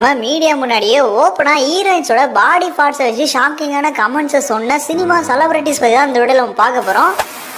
Media முன்னாடியே ஓப்பனா ஹீரோயின்ஸோட பாடி பார்ட்ஸை வச்சு ஷாக்கிங்கான கமெண்ட்ஸை சொன்ன சினிமா செலிபிரிட்டிஸ் பற்றி தான் இந்த வீடியோவில் நம்ம பார்க்க போகிறோம்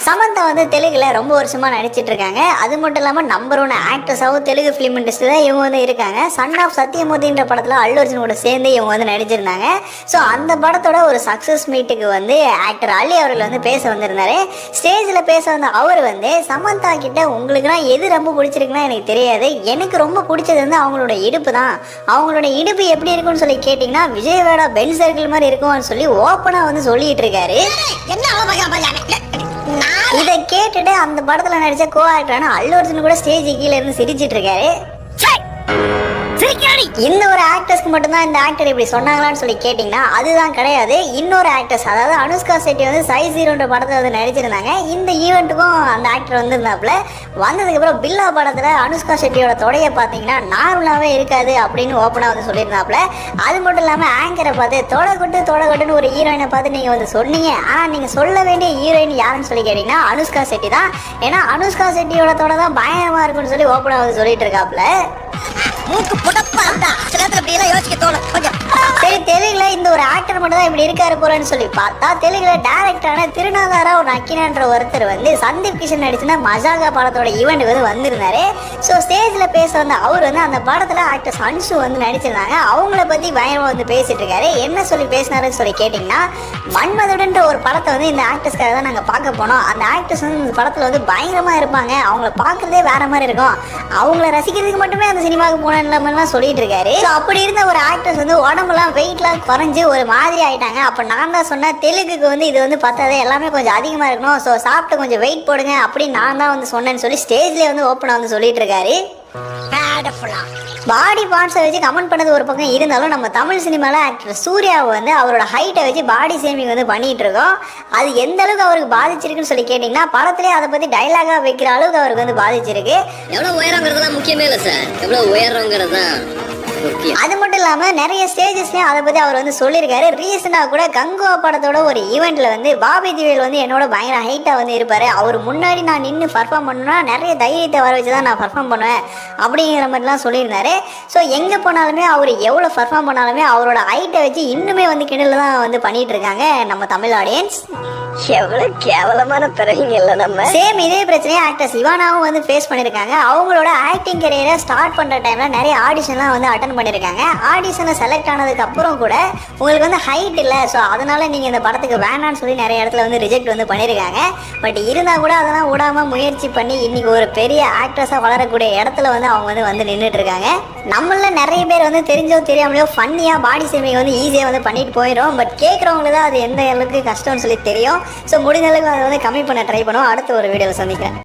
சமந்தா வந்து தெலுங்குல ரொம்ப வருஷமா நடிச்சிட்டு இருக்காங்க அது மட்டும் இல்லாமல் நம்பர் ஒன் ஆக்ட்ரஸாகவும் தெலுங்கு ஃபிலிம் இண்டஸ்ட்ரியில் இவங்க வந்து இருக்காங்க. சன் ஆஃப் சத்தியமூர்த்தின்ற படத்தில் அல்லு அர்ஜுனோட சேர்ந்து இவங்க வந்து நடிச்சிருந்தாங்க. ஸோ அந்த படத்தோட ஒரு சக்ஸஸ் மீட்டுக்கு வந்து ஆக்டர் அலி அவர்கள் வந்து பேச வந்திருந்தாரு. ஸ்டேஜில் பேச வந்த அவர் வந்து சமந்தா கிட்ட உங்களுக்குலாம் எது ரொம்ப பிடிச்சிருக்குன்னா எனக்கு தெரியாது. எனக்கு ரொம்ப பிடிச்சது வந்து அவங்களோட இடுப்பு தான். அவங்களோட இடுப்பு எப்படி இருக்கும்னு சொல்லி கேட்டிங்கன்னா விஜயவாடா பென் சர்க்கிள் மாதிரி இருக்கும்னு சொல்லி ஓப்பனாக வந்து சொல்லிட்டு இருக்காரு. இதை கேட்டுட்டு அந்த படத்தில் நடித்த கோ ஆக்டரான அல்லு அர்ஜுன் கூட ஸ்டேஜ் கீழே இருந்து சிரிச்சிட்டு இருக்காரு. இந்த ஒரு ஆக்டர்ஸ்க்கு மட்டும்தான் இந்த ஆக்டர் இப்படி சொன்னாங்களான்னு சொல்லி கேட்டிங்கன்னா அதுதான் கிடையாது. இன்னொரு ஆக்டர்ஸ் அதாவது அனுஷ்கா செட்டி வந்து சை ஜீரோன்ற படத்தை வந்து நடிச்சிருந்தாங்க. இந்த ஈவெண்ட்டுக்கும் அந்த ஆக்டர் வந்திருந்தாப்புல. வந்ததுக்கப்புறம் பில்லா படத்தில் அனுஷ்கா செட்டியோட தொடையை பார்த்தீங்கன்னா நார்மலாகவே இருக்காது அப்படின்னு ஓப்பனாக வந்து சொல்லியிருந்தாப்புல. அது மட்டும் இல்லாமல் ஆங்கரை பார்த்து தொலை கொட்டு கொட்டுன்னு ஒரு ஹீரோயினை பார்த்து நீங்கள் வந்து சொன்னீங்க. ஆனால் நீங்கள் சொல்ல வேண்டிய ஹீரோயின் யாருன்னு சொல்லி கேட்டிங்கன்னா அனுஷ்கா செட்டி தான். ஏன்னா அனுஷ்கா செட்டியோட தொடை தான் பயங்கரமாக இருக்குன்னு சொல்லி ஓப்பனாக வந்து சொல்லிட்டு இருக்காப்புல. மூக்கு புடப்பா இருந்தா சில நேரத்துல இப்படி எல்லாம் யோசிக்க தோணும். கொஞ்சம். சரி இந்த ஒரு ஆக்டர் மட்டும் தான் இப்படி இருக்காரு போறேன்னு சொல்லி பார்த்தா தெலுங்குல டேரக்டரான திருநாதாராவ் ஒரு நக்கினான்ற ஒருத்தர் வந்து சந்தீப் கிஷன் நடிச்சுனா மஜாகா படத்தோட ஈவெண்ட் வந்து வந்திருந்தாரு. ஸோ ஸ்டேஜில் பேச வந்த அவர் வந்து அந்த படத்தில் ஆக்டர் அன்சு வந்து நடிச்சிருந்தாங்க. அவங்கள பற்றி பயங்கரமாக வந்து பேசிட்டு இருக்காரு. என்ன சொல்லி பேசினாருன்னு சொல்லி கேட்டிங்கன்னா மன்மதுடன்ற ஒரு படத்தை வந்து இந்த ஆக்டர்ஸ்க்காக தான் நாங்கள் பார்க்க போனோம். அந்த ஆக்டர்ஸ் வந்து இந்த படத்தில் வந்து பயங்கரமாக இருப்பாங்க. அவங்கள பார்க்குறதே வேற மாதிரி இருக்கும். அவங்கள ரசிக்கிறதுக்கு மட்டுமே அந்த சினிமாவுக்கு போன இல்லாமல்லாம் சொல்லிட்டு இருக்காரு. ஸோ அப்படி இருந்த ஒரு ஆக்டர்ஸ் வந்து உடம்புலாம் வெயிட்லாம் குறைஞ்சு ஒரு மாதிரி ஆயிட்டாங்க. அப்போ நான் தான் சொன்னேன் தெலுங்குக்கு வந்து இது வந்து பத்தாது எல்லாமே கொஞ்சம் அதிகமாக இருக்கணும். ஸோ சாப்பிட்டு கொஞ்சம் வெயிட் போடுங்க அப்படின்னு நான் தான் வந்து சொன்னேன்னு சொல்லி ஸ்டேஜ்லேயே வந்து ஓப்பனாக வந்து சொல்லிட்டு இருக்காரு. பாடி பார்ட்ஸை வச்சு கமெண்ட் பண்ணது ஒரு பக்கம் இருந்தாலும் நம்ம தமிழ் சினிமாவில் ஆக்டர் சூர்யாவை வந்து அவரோட ஹைட்டை வச்சு பாடி சேமிங் வந்து பண்ணிட்டு இருக்கோம். அது எந்த அளவுக்கு அவருக்கு பாதிச்சிருக்குன்னு சொல்லி கேட்டிங்கன்னா படத்துலேயே அதை பற்றி டைலாகாக வைக்கிற அளவுக்கு அவருக்கு வந்து பாதிச்சிருக்கு. எவ்வளோ உயரங்கிறது தான் முக்கியமே இல்லை சார். எவ்வளோ உயரங்கிறது? தான் முக்கியம் அது மட்டும் இல்லாமல் நிறைய ஸ்டேஜஸ்லையும் அதை பற்றி அவர் வந்து சொல்லியிருக்காரு. ரீசெண்டாக கூட கங்குவா படத்தோட ஒரு ஈவெண்ட்டில் வந்து பாபி திவேல் வந்து என்னோட பயங்கர ஹைட்டாக வந்து இருப்பார். அவர் முன்னாடி நான் நின்று பர்ஃபார்ம் பண்ணணும்னா நிறைய தைரியத்தை வர வச்சு தான் நான் பர்ஃபார்ம் பண்ணுவேன் அப்படிங்கிற மாதிரிலாம் சொல்லியிருந்தாரு. ஸோ எங்கே போனாலுமே அவர் எவ்வளோ பர்ஃபார்ம் பண்ணாலுமே அவரோட ஹைட்டை வச்சு இன்னுமே வந்து கிண்டல் தான் வந்து பண்ணிட்டு இருக்காங்க நம்ம தமிழ் ஆடியன்ஸ் எவ்வளவு கேவலமான பிறவிங்க இல்ல நம்ம. சேம் இதே பிரச்சனையை ஆக்டர் சிவானாவும் வந்து ஃபேஸ் பண்ணியிருக்காங்க. அவங்களோட ஆக்டிங் கரியரை ஸ்டார்ட் பண்ணுற டைமில் நிறைய ஆடிஷன்லாம் வந்து அட்டன் பண்ணியிருக்காங்க. ஆடிஷனை செலக்ட் ஆனதுக்கு அப்புறம் கூட உங்களுக்கு வந்து ஹைட் இல்லை. ஸோ அதனால நீங்கள் இந்த படத்துக்கு வேணாம்னு சொல்லி நிறைய இடத்துல வந்து ரிஜெக்ட் வந்து பண்ணியிருக்காங்க. பட் இருந்தால் கூட அதெல்லாம் விடாமல் முயற்சி பண்ணி இன்னைக்கு ஒரு பெரிய ஆக்ட்ரஸாக வளரக்கூடிய இடத்துல வந்து அவங்க வந்து வந்து நின்றுட்டு இருக்காங்க. நம்மள நிறைய பேர் வந்து தெரிஞ்சோ தெரியாமலையோ ஃபன்னியாக பாடி சேமிங் வந்து ஈஸியாக வந்து பண்ணிட்டு போயிடும் பட் கேட்குறவங்களுக்கு தான் அது எந்த அளவுக்கு கஷ்டம்னு சொல்லி தெரியும். ஸோ முடிஞ்ச அளவுக்கு அதை வந்து கம்மி பண்ண ட்ரை பண்ணுவோம். அடுத்த ஒரு வீடியோவில் சந்திக்கிறேன்.